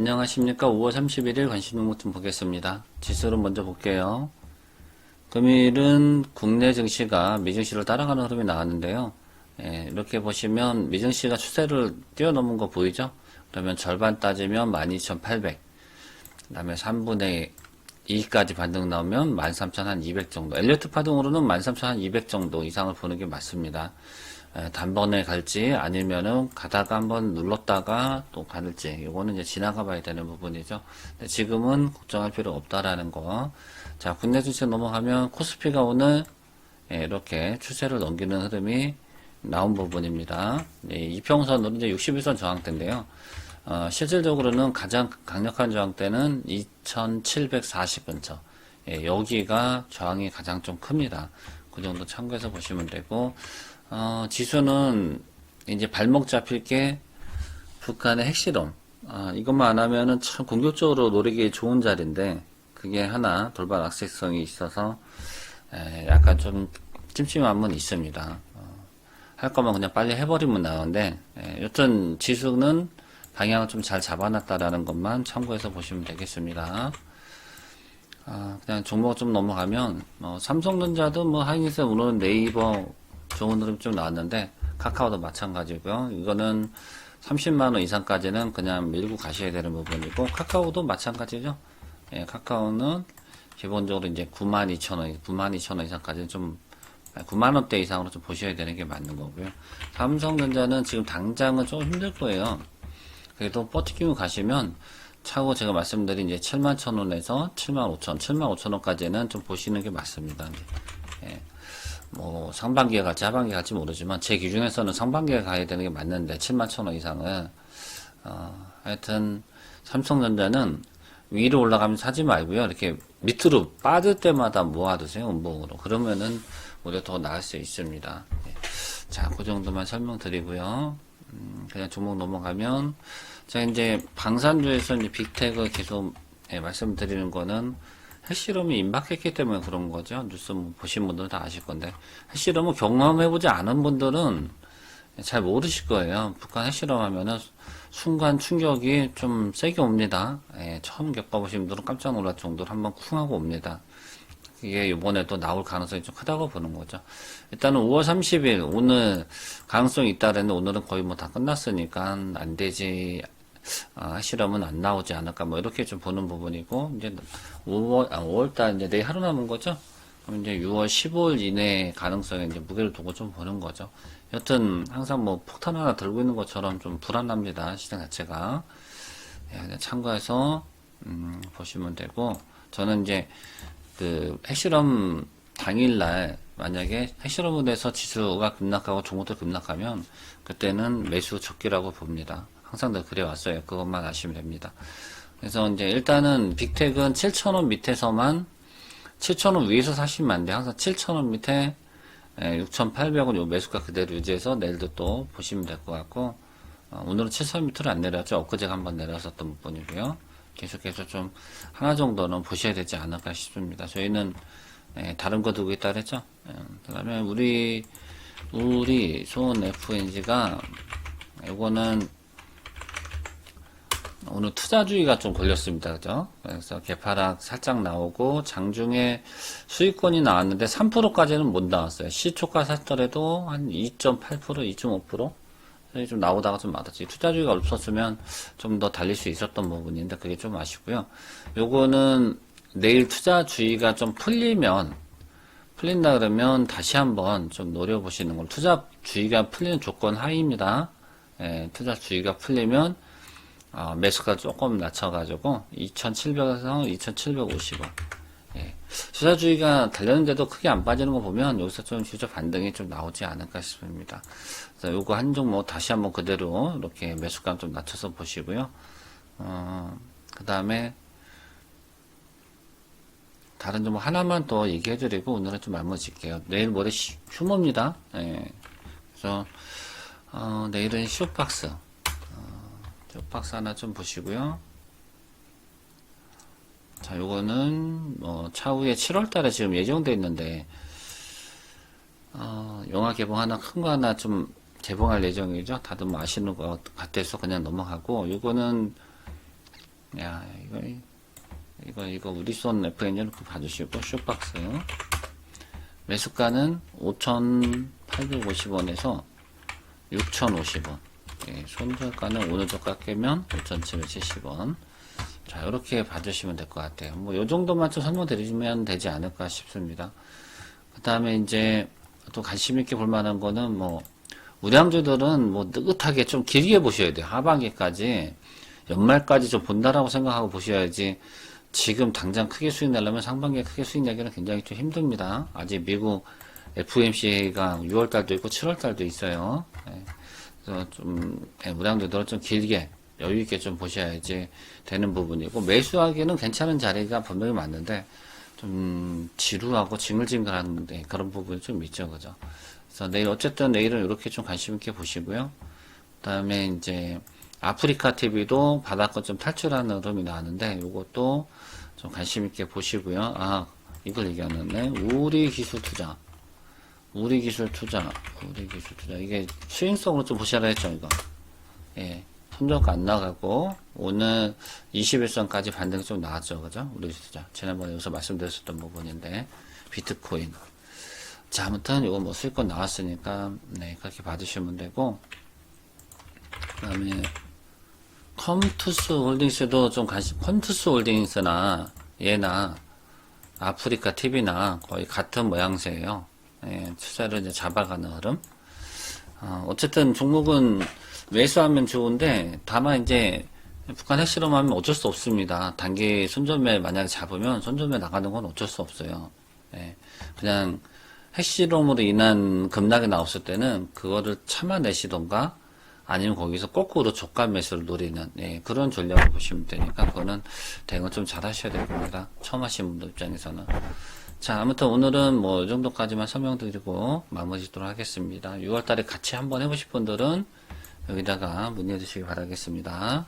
안녕하십니까. 5월 31일 관심 종목 보겠습니다. 지수를 먼저 볼게요. 금일은 국내 증시가 미증시를 따라가는 흐름이 나왔는데요. 예, 이렇게 보시면 미증시가 추세를 뛰어넘은 거 보이죠? 그러면 절반 따지면 12,800. 그 다음에 3분의 2까지 반등 나오면 13,200 정도. 엘리어트 파동으로는 13,200 정도 이상을 보는 게 맞습니다. 에, 단번에 갈지 아니면은 가다가 한번 눌렀다가 또 가는지 이거는 이제 지나가 봐야 되는 부분이죠. 지금은 걱정할 필요 없다라는 거. 자, 국내 주식 넘어가면 코스피가 오늘 예, 이렇게 추세를 넘기는 흐름이 나온 부분입니다. 예, 이평선으로 이제 61선 저항대인데요. 어, 실질적으로는 가장 강력한 저항대는 2740 근처. 예, 여기가 저항이 가장 좀 큽니다. 그 정도 참고해서 보시면 되고, 어, 지수는 이제 발목 잡힐 게 북한의 핵실험. 아, 이것만 안 하면은 참 공격적으로 노리기 좋은 자리인데, 그게 하나 돌발 악색성이 있어서, 에, 약간 좀 찜찜함은 있습니다. 어, 할 거면 그냥 빨리 해버리면 나오는데, 에, 여튼 지수는 방향을 좀 잘 잡아놨다라는 것만 참고해서 보시면 되겠습니다. 아, 그냥 종목 좀 넘어가면, 뭐, 삼성전자도 뭐, 하이닉스 오늘은 네이버 좋은 흐름 좀 나왔는데, 카카오도 마찬가지고요. 이거는 30만 원 이상까지는 그냥 밀고 가셔야 되는 부분이고, 카카오도 마찬가지죠. 예, 카카오는 기본적으로 이제 92,000원, 92,000원 이상까지는 좀, 9만 원대 이상으로 좀 보셔야 되는 게 맞는 거고요. 삼성전자는 지금 당장은 좀 힘들 거예요. 그래도 버티기고 가시면 차고 제가 말씀드린 이제 7만 천 원에서 7만 5천, 7만 5천 원까지는 좀 보시는 게 맞습니다. 예. 뭐 상반기에 갈지 하반기에 갈지 모르지만 제 기준에서는 상반기에 가야 되는 게 맞는데 7만 천 원 이상은 어, 하여튼 삼성전자는 위로 올라가면 사지 말고요. 이렇게 밑으로 빠질 때마다 모아두세요. 음봉으로. 그러면은 오히려 더 나을 수 있습니다. 예. 자, 그 정도만 설명드리고요. 음, 그냥 종목 넘어가면 자 이제 방산주에서 이제 빅테크 계속 예, 말씀드리는 거는 핵실험이 임박했기 때문에 그런 거죠. 뉴스 뭐 보신 분들은 다 아실 건데 핵실험을 경험해보지 않은 분들은 잘 모르실 거예요. 북한 핵실험 하면은 순간 충격이 좀 세게 옵니다. 예, 처음 겪어보신 분들은 깜짝 놀랄 정도로 한번 쿵 하고 옵니다. 이게 이번에도 나올 가능성이 좀 크다고 보는 거죠. 일단은 5월 30일 오늘 가능성이 있다는데 오늘은 거의 뭐 다 끝났으니까 안 되지 아, 실험은 안 나오지 않을까 뭐 이렇게 좀 보는 부분이고 이제 5월 아, 5월달 이제 내일 하루 남은 거죠. 그럼 이제 6월 15일 이내 가능성에 이제 무게를 두고 좀 보는 거죠. 여튼 항상 뭐 폭탄 하나 들고 있는 것처럼 좀 불안합니다 시장 자체가 예, 참고해서 음, 보시면 되고 저는 이제 그 핵실험 당일날 만약에 핵실험으로 해서 지수가 급락하고 종목도 급락하면 그때는 매수 적기라고 봅니다. 항상 늘 그래 왔어요. 그것만 아시면 됩니다. 그래서 이제 일단은 빅텍은 7,000원 밑에서만 7,000원 위에서 사시면 안 돼. 항상 7,000원 밑에 6,800원 요 매수가 그대로 유지해서 내일도 또 보시면 될 것 같고 어, 오늘은 7,000원 밑으로 안 내려왔죠. 엊그제가 한번 내려왔었던 부분이고요. 계속해서 좀 하나 정도는 보셔야 되지 않을까 싶습니다. 저희는 예, 다른 거 두고 있다 그랬죠. 예, 그다음에 우리 우리 소원 FNG가 이거는 오늘 투자주의가 좀 걸렸습니다. 그죠? 그래서 개파락 살짝 나오고 장중에 수익권이 나왔는데 3%까지는 못 나왔어요. 시초가 샀더라도 한 2.8%, 2.5%? 좀 나오다가 좀 맞았지. 투자주의가 없었으면 좀 더 달릴 수 있었던 부분인데 그게 좀 아쉽고요. 요거는 내일 투자주의가 좀 풀리면 풀린다 그러면 다시 한번 좀 노려보시는 걸 투자주의가 풀리는 조건 하입니다. 예, 투자주의가 풀리면 어, 매수가 조금 낮춰가지고 2,700에서 2,750원. 예. 투자주의가 달렸는데도 크게 안 빠지는 거 보면 여기서 좀 휴저 반등이 좀 나오지 않을까 싶습니다. 요거 한 종목 다시 한번 그대로 이렇게 매수감 좀 낮춰서 보시고요. 어, 그 다음에 다른 종목 하나만 더 얘기해드리고 오늘은 좀 마무리 짓게요. 내일 모레 시- 휴무입니다. 예. 그래서 어, 내일은 쇼박스. 어, 쇼박스 하나 좀 보시고요. 자, 요거는 뭐 차후에 7월 달에 지금 예정돼 있는데 어, 영화 개봉 하나 큰 거 하나 좀 개봉할 예정이죠. 다들 뭐 아시는 것 같아서 그냥 넘어가고 요거는 야, 이거, 이거, 이거, 우리 손 FN 이렇게 봐주시고, 쇼박스. 매수가는 5,850원에서 6,050원. 예, 손절가는 오늘 저가 깨면 5,770원. 자, 이렇게 봐주시면 될 것 같아요. 뭐, 요 정도만 좀 설명드리면 되지 않을까 싶습니다. 그 다음에 이제 또 관심 있게 볼 만한 거는 뭐, 우량주들은 뭐, 느긋하게 좀 길게 보셔야 돼요. 하반기까지. 연말까지 좀 본다라고 생각하고 보셔야지. 지금 당장 크게 수익 내려면 상반기에 크게 수익 내기는 굉장히 좀 힘듭니다. 아직 미국 FOMC가 6월 달도 있고 7월 달도 있어요. 예. 그래서 좀, 예, 우량주들은 좀 길게 여유 있게 좀 보셔야지 되는 부분이고, 매수하기는 괜찮은 자리가 분명히 맞는데, 좀 지루하고 징글징글한 네, 그런 부분이 좀 있죠, 그죠? 그래서 내일 어쨌든 내일은 이렇게 좀 관심 있게 보시고요. 그다음에 이제 아프리카 TV도 바닥권 좀 탈출하는 흐름이 나왔는데 이것도 좀 관심 있게 보시고요. 아 이걸 얘기하는데 우리 기술 투자, 우리 기술 투자, 우리 기술 투자 이게 수익성으로 좀 보셔야 했죠, 이거. 예. 손절가 안 나가고 오늘 21선까지 반등이 좀 나왔죠. 그죠? 우리 투자. 지난번에 여기서 말씀드렸었던 부분인데 비트코인. 자, 아무튼 이거 뭐 수익권 나왔으니까 네, 그렇게 받으시면 되고 그 다음에 컴투스 홀딩스도 좀 관심 컴투스 홀딩스나 얘나 아프리카 TV나 거의 같은 모양새예요. 예, 투자를 이제 잡아가는 흐름. 어, 어쨌든 종목은 매수하면 좋은데 다만 이제 북한 핵실험 하면 어쩔 수 없습니다. 단기 손절매 만약에 잡으면 손절매 나가는 건 어쩔 수 없어요. 예, 그냥 핵실험으로 인한 급락이 나왔을 때는 그거를 참아내시던가 아니면 거기서 거꾸로 저가 매수를 노리는 예, 그런 전략을 보시면 되니까 그거는 대응을 좀 잘 하셔야 될 겁니다. 처음 하신 분들 입장에서는. 자, 아무튼 오늘은 뭐 이 정도까지만 설명드리고 마무리 짓도록 하겠습니다. 6월달에 같이 한번 해보실 분들은 여기다가 문의해 주시기 바라겠습니다.